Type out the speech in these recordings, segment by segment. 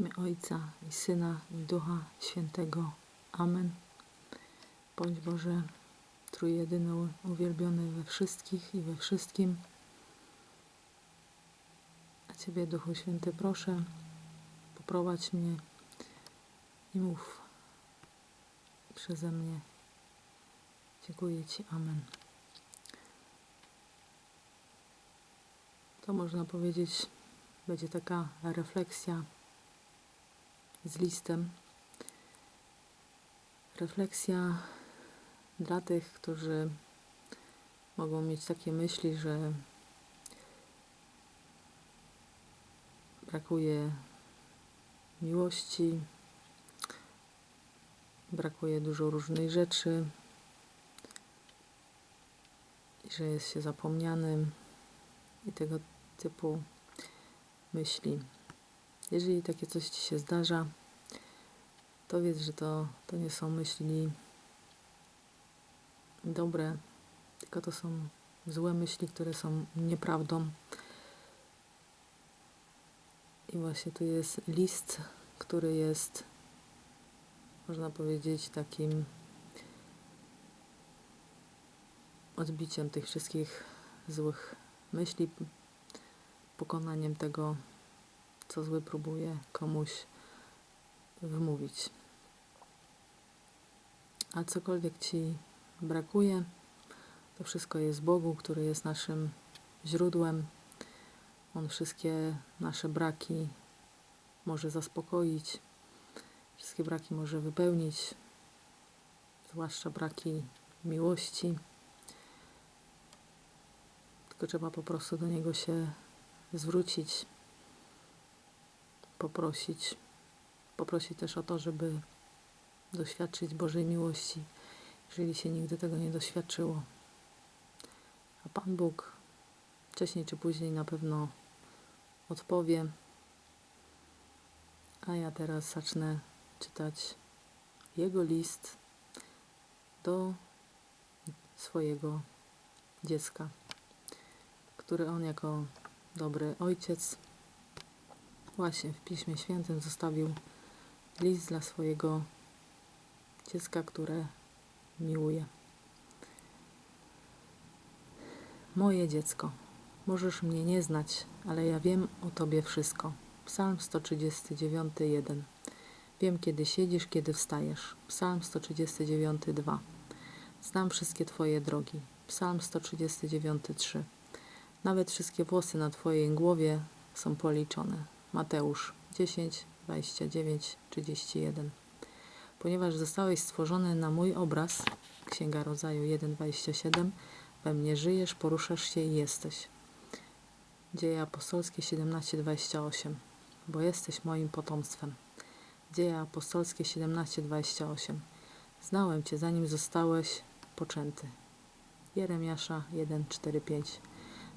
Imię Ojca i Syna i Ducha Świętego. Amen. Bądź Boże Trójjedyny uwielbiony we wszystkich i we wszystkim. A Ciebie, Duchu Święty, proszę, poprowadź mnie i mów przeze mnie. Dziękuję Ci. Amen. To można powiedzieć, będzie taka refleksja z listem. Refleksja dla tych, którzy mogą mieć takie myśli, że brakuje miłości, brakuje dużo różnych rzeczy, że jest się zapomnianym i tego typu myśli. Jeżeli takie coś Ci się zdarza, to wiedz, że to, to nie są myśli dobre, tylko to są złe myśli, które są nieprawdą. I właśnie tu jest list, który jest, można powiedzieć, takim odbiciem tych wszystkich złych myśli, pokonaniem tego, co zły próbuje komuś wmówić. A cokolwiek ci brakuje, to wszystko jest Bogu, który jest naszym źródłem. On wszystkie nasze braki może zaspokoić, wszystkie braki może wypełnić, zwłaszcza braki miłości. Tylko trzeba po prostu do Niego się zwrócić, poprosić, poprosić też o to, żeby doświadczyć Bożej miłości, jeżeli się nigdy tego nie doświadczyło. A Pan Bóg wcześniej czy później na pewno odpowie. A ja teraz zacznę czytać jego list do swojego dziecka, który on jako dobry ojciec właśnie w Piśmie Świętym zostawił list dla swojego dziecka, które miłuje. Moje dziecko, możesz mnie nie znać, ale ja wiem o Tobie wszystko. Psalm 139:1. Wiem, kiedy siedzisz, kiedy wstajesz. Psalm 139:2. Znam wszystkie Twoje drogi. Psalm 139:3. Nawet wszystkie włosy na Twojej głowie są policzone. Mateusz 10, 29, 31. Ponieważ zostałeś stworzony na mój obraz, Księga Rodzaju 1, 27, we mnie żyjesz, poruszasz się i jesteś. Dzieje apostolskie 17, 28. Bo jesteś moim potomstwem. Dzieje apostolskie 17, 28. Znałem Cię, zanim zostałeś poczęty. Jeremiasza 1, 4, 5.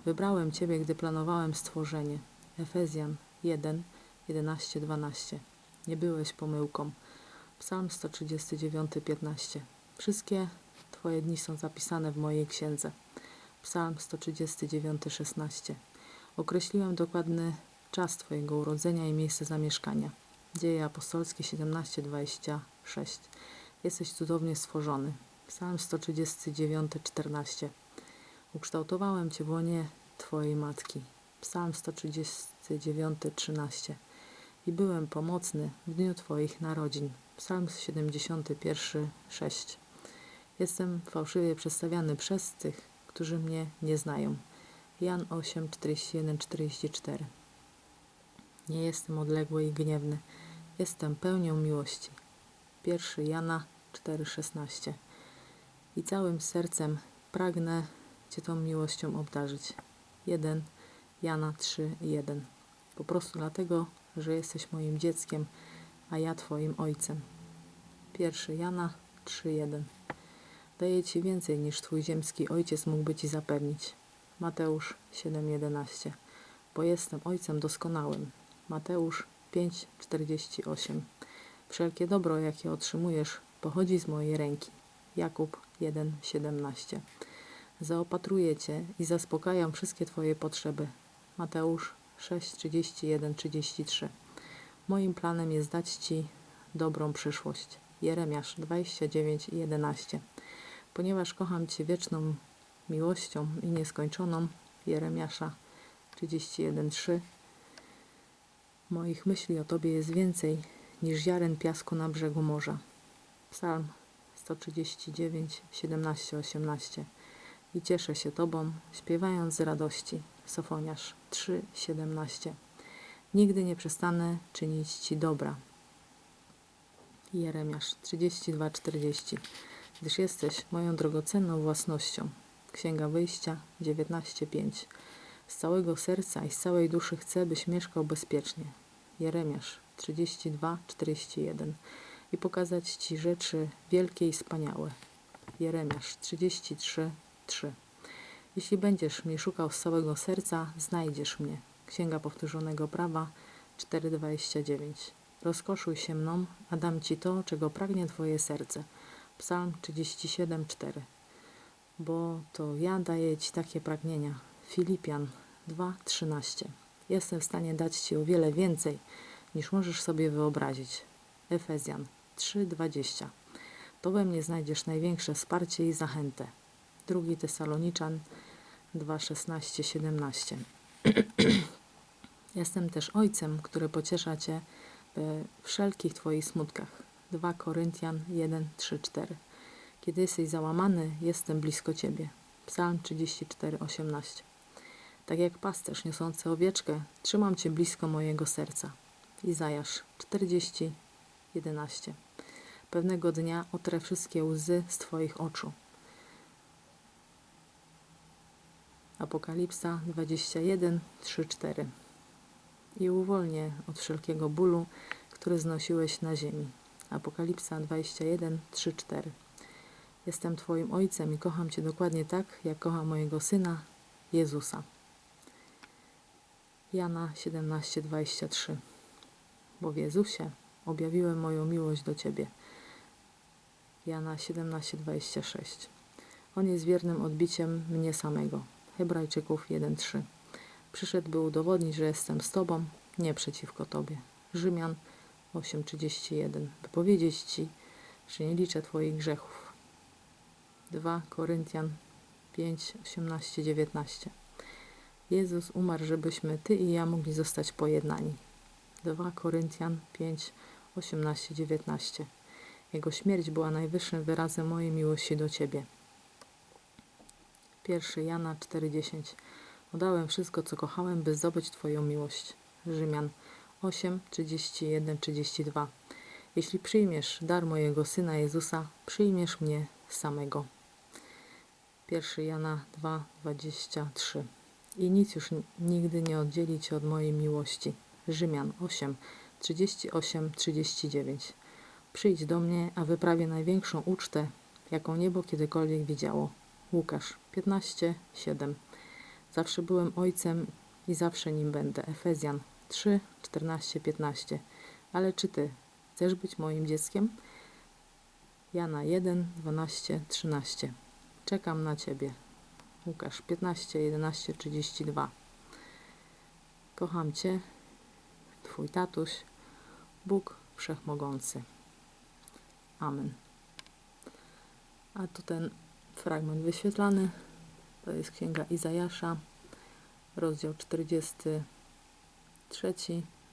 Wybrałem Ciebie, gdy planowałem stworzenie. Efezjan 1, 11, 12. Nie byłeś pomyłką. Psalm 139, 15. Wszystkie Twoje dni są zapisane w mojej księdze. Psalm 139, 16. Określiłem dokładny czas Twojego urodzenia i miejsce zamieszkania. Dzieje apostolskie 17, 26. Jesteś cudownie stworzony. Psalm 139, 14. Ukształtowałem Cię w łonie Twojej matki. Psalm 139, 13. I byłem pomocny w dniu Twoich narodzin. Psalm 71, 6. Jestem fałszywie przedstawiany przez tych, którzy mnie nie znają. Jan 8, 41, 44. Nie jestem odległy i gniewny. Jestem pełnią miłości. 1 Jana 4, 16. I całym sercem pragnę Cię tą miłością obdarzyć. 1 Jana 3, 1. Po prostu dlatego, że jesteś moim dzieckiem, a ja Twoim ojcem. 1 Jana 3, 1. Daję Ci więcej niż Twój ziemski ojciec mógłby Ci zapewnić. Mateusz 7, 11. Bo jestem ojcem doskonałym. Mateusz 5, 48. Wszelkie dobro, jakie otrzymujesz, pochodzi z mojej ręki. Jakub 1, 17. Zaopatruję Cię i zaspokajam wszystkie Twoje potrzeby. Mateusz 6, 31, 33. Moim planem jest dać Ci dobrą przyszłość. Jeremiasz 29 i 11. Ponieważ kocham Cię wieczną miłością i nieskończoną. Jeremiasza 31:3. Moich myśli o Tobie jest więcej niż ziaren piasku na brzegu morza. Psalm 139, 17, 18. I cieszę się Tobą, śpiewając z radości. Sofoniarz 3, 17. Nigdy nie przestanę czynić Ci dobra. Jeremiasz 32, 40. Gdyż jesteś moją drogocenną własnością. Księga Wyjścia 19:5. Z całego serca i z całej duszy chcę, byś mieszkał bezpiecznie. Jeremiasz 32:41. I pokazać ci rzeczy wielkie i wspaniałe. Jeremiasz 33:3. Jeśli będziesz mnie szukał z całego serca, znajdziesz mnie. Księga Powtórzonego Prawa 4:29. Rozkoszuj się mną, a dam ci to, czego pragnie twoje serce. Psalm 37:4 bo to ja daję Ci takie pragnienia. Filipian 2:13. Jestem w stanie dać Ci o wiele więcej, niż możesz sobie wyobrazić. Efezjan 3:20. To we mnie znajdziesz największe wsparcie i zachętę. Drugi Tesaloniczan 2:16, 17. Jestem też ojcem, który pociesza Cię we wszelkich Twoich smutkach. 2 Koryntian 1, 3, 4. Kiedy jesteś załamany, jestem blisko Ciebie. Psalm 34, 18. Tak jak pasterz niosący owieczkę, trzymam Cię blisko mojego serca. Izajasz 40, 11. Pewnego dnia otrę wszystkie łzy z Twoich oczu. Apokalipsa 21, 3, 4. I uwolnię od wszelkiego bólu, który znosiłeś na ziemi. Apokalipsa 21, 3, 4. Jestem Twoim Ojcem i kocham Cię dokładnie tak, jak kocham mojego Syna, Jezusa. Jana 17:23 Bo w Jezusie objawiłem moją miłość do Ciebie. Jana 17:26 On jest wiernym odbiciem mnie samego. Hebrajczyków 1:3 Przyszedł, by udowodnić, że jestem z Tobą, nie przeciwko Tobie. Rzymian 8:31 By powiedzieć Ci, że nie liczę Twoich grzechów. 2 Koryntian 5, 18, 19. Jezus umarł, żebyśmy Ty i ja mogli zostać pojednani. 2 Koryntian 5, 18, 19. Jego śmierć była najwyższym wyrazem mojej miłości do Ciebie. 1 Jana 4:10 Oddałem wszystko, co kochałem, by zdobyć Twoją miłość. Rzymian 8, 31, 32 Jeśli przyjmiesz dar mojego Syna Jezusa, przyjmiesz mnie samego. 1 Jana 2, 23 I nic już nigdy nie oddzieli Cię od mojej miłości. Rzymian 8, 38, 39 Przyjdź do mnie, a wyprawię największą ucztę, jaką niebo kiedykolwiek widziało. Łukasz 15, 7 Zawsze byłem ojcem i zawsze nim będę. Efezjan 3, 14, 15 Ale czy Ty chcesz być moim dzieckiem? Jana 1, 12, 13 Czekam na Ciebie. Łukasz 15, 11, 32. Kocham Cię, Twój tatuś, Bóg Wszechmogący. Amen. A tu ten fragment wyświetlany to jest Księga Izajasza, rozdział 43,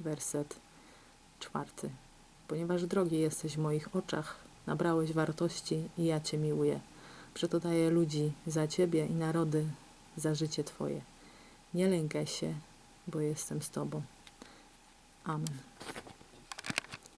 werset 4. Ponieważ drogi jesteś w moich oczach, nabrałeś wartości i ja Cię miłuję. Przeto daję ludzi za Ciebie i narody za życie Twoje. Nie lękaj się, bo jestem z Tobą. Amen.